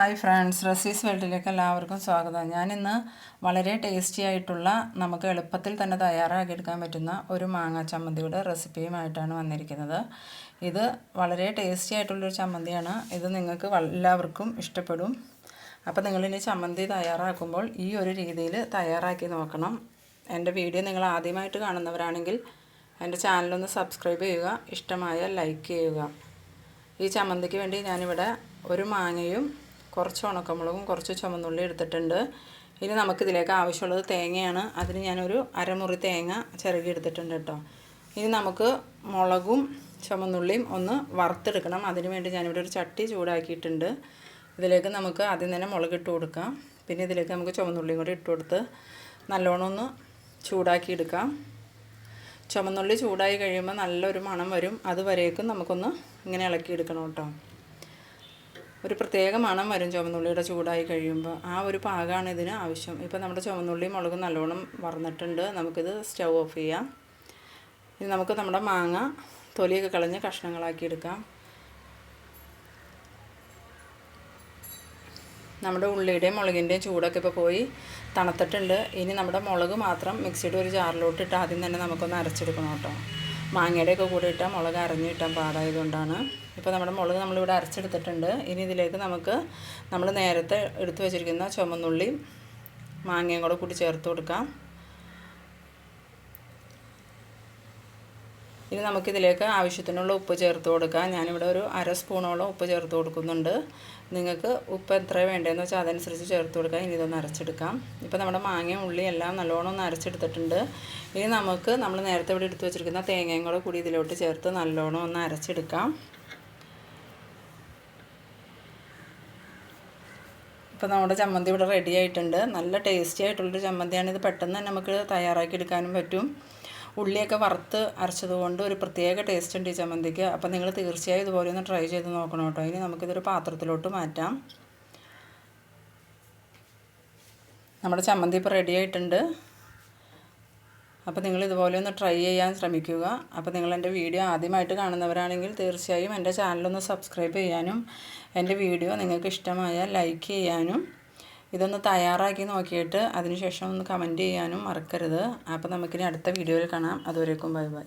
Hi friends റസീസ് വേൾഡിലേക്ക് എല്ലാവർക്കും സ്വാഗതം. ഞാനിന്ന് വളരെ ടേസ്റ്റി ആയിട്ടുള്ള നമുക്ക് എളുപ്പത്തിൽ തന്നെ തയ്യാറാക്കിയെടുക്കാൻ പറ്റുന്ന ഒരു മാങ്ങ ചമ്മന്തിയുടെ റെസിപ്പിയുമായിട്ടാണ് വന്നിരിക്കുന്നത്. ഇത് വളരെ ടേസ്റ്റി ആയിട്ടുള്ളൊരു ചമ്മന്തിയാണ്. ഇത് നിങ്ങൾക്ക് എല്ലാവർക്കും ഇഷ്ടപ്പെടും. അപ്പോൾ നിങ്ങളിനി ചമ്മന്തി തയ്യാറാക്കുമ്പോൾ ഈ ഒരു രീതിയിൽ തയ്യാറാക്കി നോക്കണം. എന്റെ വീഡിയോ നിങ്ങൾ ആദ്യമായിട്ട് കാണുന്നവരാണെങ്കിൽ എന്റെ ചാനലൊന്ന് സബ്സ്ക്രൈബ് ചെയ്യുക ഇഷ്ടമായ ലൈക്ക് ചെയ്യുക. ഈ ചമ്മന്തിക്ക് വേണ്ടി ഞാനിവിടെ ഒരു മാങ്ങയും കുറച്ച് ഉണക്കമുളകും കുറച്ച് ചുമന്നുള്ളി എടുത്തിട്ടുണ്ട്. ഇനി നമുക്കിതിലേക്ക് ആവശ്യമുള്ളത് തേങ്ങയാണ്. അതിന് ഞാനൊരു അരമുറി തേങ്ങ ചിരകി എടുത്തിട്ടുണ്ട് കേട്ടോ. ഇനി നമുക്ക് മുളകും ചുമന്നുള്ളിയും ഒന്ന് വറുത്തെടുക്കണം. അതിന് വേണ്ടി ഞാനിവിടെ ഒരു ചട്ടി ചൂടാക്കിയിട്ടുണ്ട്. ഇതിലേക്ക് നമുക്ക് ആദ്യം തന്നെ മുളക് ഇട്ട് കൊടുക്കാം. പിന്നെ ഇതിലേക്ക് നമുക്ക് ചുമന്നുള്ളിയും കൂടി ഇട്ട് കൊടുത്ത് നല്ലോണം ഒന്ന് ചൂടാക്കിയെടുക്കാം. ചുമന്നുള്ളി ചൂടായി കഴിയുമ്പോൾ നല്ലൊരു മണം വരും. അതുവരേക്കും നമുക്കൊന്ന് ഇങ്ങനെ ഇളക്കിയെടുക്കണം കേട്ടോ. ഒരു പ്രത്യേക മണം വരും ചുമന്നുള്ളിയുടെ ചൂടായി കഴിയുമ്പോൾ. ആ ഒരു പാകമാണ് ഇതിന് ആവശ്യം. ഇപ്പോൾ നമ്മുടെ ചുവന്നുള്ളി മുളക് നല്ലോണം വറന്നിട്ടുണ്ട്. നമുക്കിത് സ്റ്റൗ ഓഫ് ചെയ്യാം. ഇനി നമുക്ക് നമ്മുടെ മാങ്ങ തൊലിയൊക്കെ കളഞ്ഞ് കഷ്ണങ്ങളാക്കി എടുക്കാം. നമ്മുടെ ഉള്ളിയുടെയും മുളകിന്റെയും ചൂടൊക്കെ ഇപ്പോൾ പോയി തണുത്തിട്ടുണ്ട്. ഇനി നമ്മുടെ മുളക് മാത്രം മിക്സിയുടെ ഒരു ജാറിലോട്ട് ഇട്ട് ആദ്യം തന്നെ നമുക്കൊന്ന് അരച്ചെടുക്കണം കേട്ടോ. മാങ്ങയുടെയൊക്കെ കൂടെ ഇട്ടാൽ മുളക് അരഞ്ഞു കിട്ടാൻ പാടായതുകൊണ്ടാണ്. ഇപ്പോൾ നമ്മുടെ മുളക് നമ്മളിവിടെ അരച്ചെടുത്തിട്ടുണ്ട്. ഇനി ഇതിലേക്ക് നമുക്ക് നമ്മൾ നേരത്തെ എടുത്തു വെച്ചിരിക്കുന്ന ചുമന്നുള്ളി മാങ്ങയും കൂടെ കൂടി ചേർത്ത് കൊടുക്കാം. ഇനി നമുക്കിതിലേക്ക് ആവശ്യത്തിനുള്ള ഉപ്പ് ചേർത്ത് കൊടുക്കാം. ഞാനിവിടെ ഒരു അര സ്പൂണോളം ഉപ്പ് ചേർത്ത് കൊടുക്കുന്നുണ്ട്. നിങ്ങൾക്ക് ഉപ്പ് എത്ര വേണ്ടതെന്ന് വെച്ചാൽ അതനുസരിച്ച് ചേർത്ത് കൊടുക്കാം. ഇനി ഇതൊന്ന് അരച്ചെടുക്കാം. ഇപ്പോൾ നമ്മുടെ മാങ്ങയും ഉള്ളി എല്ലാം നല്ലോണം ഒന്ന് അരച്ചെടുത്തിട്ടുണ്ട്. ഇനി നമുക്ക് നമ്മൾ നേരത്തെ ഇവിടെ എടുത്ത് വെച്ചിരിക്കുന്ന തേങ്ങയും കൂടെ കൂടി ഇതിലോട്ട് ചേർത്ത് നല്ലോണം ഒന്ന് അരച്ചെടുക്കാം. ഇപ്പോൾ നമ്മുടെ ചമ്മന്തി ഇവിടെ റെഡി ആയിട്ടുണ്ട്. നല്ല ടേസ്റ്റി ആയിട്ടുള്ളൊരു ചമ്മന്തിയാണ് ഇത് പെട്ടെന്ന് തന്നെ നമുക്ക് തയ്യാറാക്കി എടുക്കാനും പറ്റും. ഉള്ളിയൊക്കെ വറുത്ത് അരച്ചതുകൊണ്ട് ഒരു പ്രത്യേക ടേസ്റ്റ് ഉണ്ട് ഈ ചമ്മന്തിക്ക്. അപ്പം നിങ്ങൾ തീർച്ചയായും ഇതുപോലെ ഒന്ന് ട്രൈ ചെയ്ത് നോക്കണം കേട്ടോ. ഇനി നമുക്കിതൊരു പാത്രത്തിലോട്ട് മാറ്റാം. നമ്മുടെ ചമ്മന്തി ഇപ്പോൾ റെഡി ആയിട്ടുണ്ട്. അപ്പോൾ നിങ്ങൾ ഇതുപോലെ ഒന്ന് ട്രൈ ചെയ്യാൻ ശ്രമിക്കുക. അപ്പോൾ നിങ്ങൾ എന്റെ വീഡിയോ ആദ്യമായിട്ട് കാണുന്നവരാണെങ്കിൽ തീർച്ചയായും എന്റെ ചാനലൊന്ന് സബ്സ്ക്രൈബ് ചെയ്യാനും എന്റെ വീഡിയോ നിങ്ങൾക്ക് ഇഷ്ടമായാൽ ലൈക്ക് ചെയ്യാനും ഇതൊന്ന് തയ്യാറാക്കി നോക്കിയിട്ട് അതിനുശേഷം ഒന്ന് കമന്റ് ചെയ്യാനും മറക്കരുത്. അപ്പോൾ നമുക്കിനി അടുത്ത വീഡിയോയിൽ കാണാം. അതുവരേക്കും ബൈ ബൈ.